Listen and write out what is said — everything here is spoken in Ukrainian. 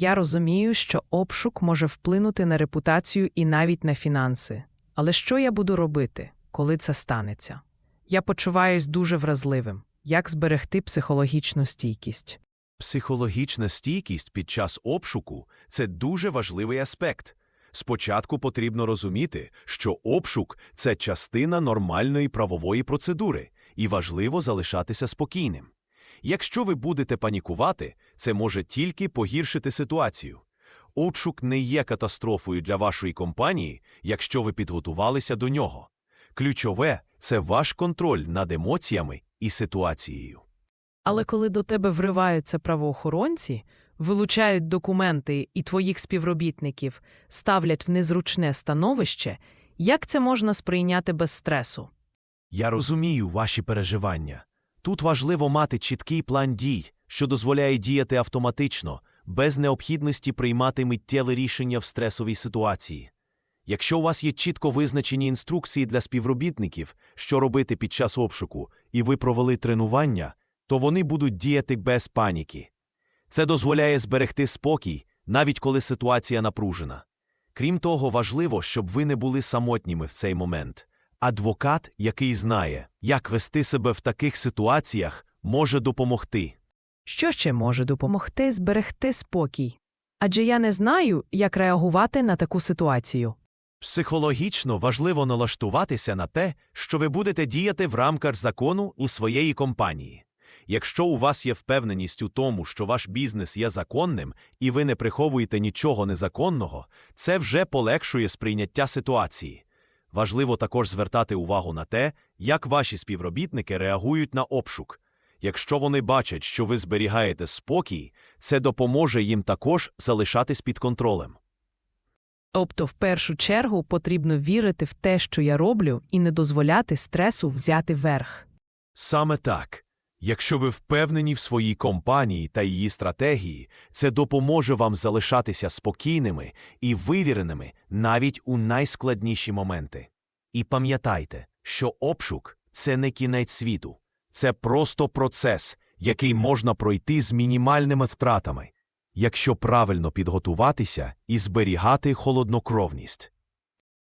Я розумію, що обшук може вплинути на репутацію і навіть на фінанси. Але що я буду робити, коли це станеться? Я почуваюсь дуже вразливим. Як зберегти психологічну стійкість? Психологічна стійкість під час обшуку це дуже важливий аспект. Спочатку потрібно розуміти, що обшук це частина нормальної правової процедури, і важливо залишатися спокійним. Якщо ви будете панікувати, це може тільки погіршити ситуацію. Обшук не є катастрофою для вашої компанії, якщо ви підготувалися до нього. Ключове це ваш контроль над емоціями і ситуацією. Але коли до тебе вриваються правоохоронці, вилучають документи і твоїх співробітників ставлять в незручне становище, як це можна сприйняти без стресу? Я розумію ваші переживання. Тут важливо мати чіткий план дій, що дозволяє діяти автоматично, без необхідності приймати миттєве рішення в стресовій ситуації. Якщо у вас є чітко визначені інструкції для співробітників, що робити під час обшуку, і ви провели тренування, то вони будуть діяти без паніки. Це дозволяє зберегти спокій, навіть коли ситуація напружена. Крім того, важливо, щоб ви не були самотніми в цей момент. Адвокат, який знає, як вести себе в таких ситуаціях, може допомогти. Що ще може допомогти зберегти спокій? Адже я не знаю, як реагувати на таку ситуацію. Психологічно важливо налаштуватися на те, що ви будете діяти в рамках закону у своєї компанії. Якщо у вас є впевненість у тому, що ваш бізнес є законним і ви не приховуєте нічого незаконного, це вже полегшує сприйняття ситуації. Важливо також звертати увагу на те, як ваші співробітники реагують на обшук. Якщо вони бачать, що ви зберігаєте спокій, це допоможе їм також залишатись під контролем. Тобто, в першу чергу, потрібно вірити в те, що я роблю, і не дозволяти стресу взяти верх. Саме так. Якщо ви впевнені в своїй компанії та її стратегії, це допоможе вам залишатися спокійними і вивіреними навіть у найскладніші моменти. І пам'ятайте, що обшук це не кінець світу, це просто процес, який можна пройти з мінімальними втратами, якщо правильно підготуватися і зберігати холоднокровність.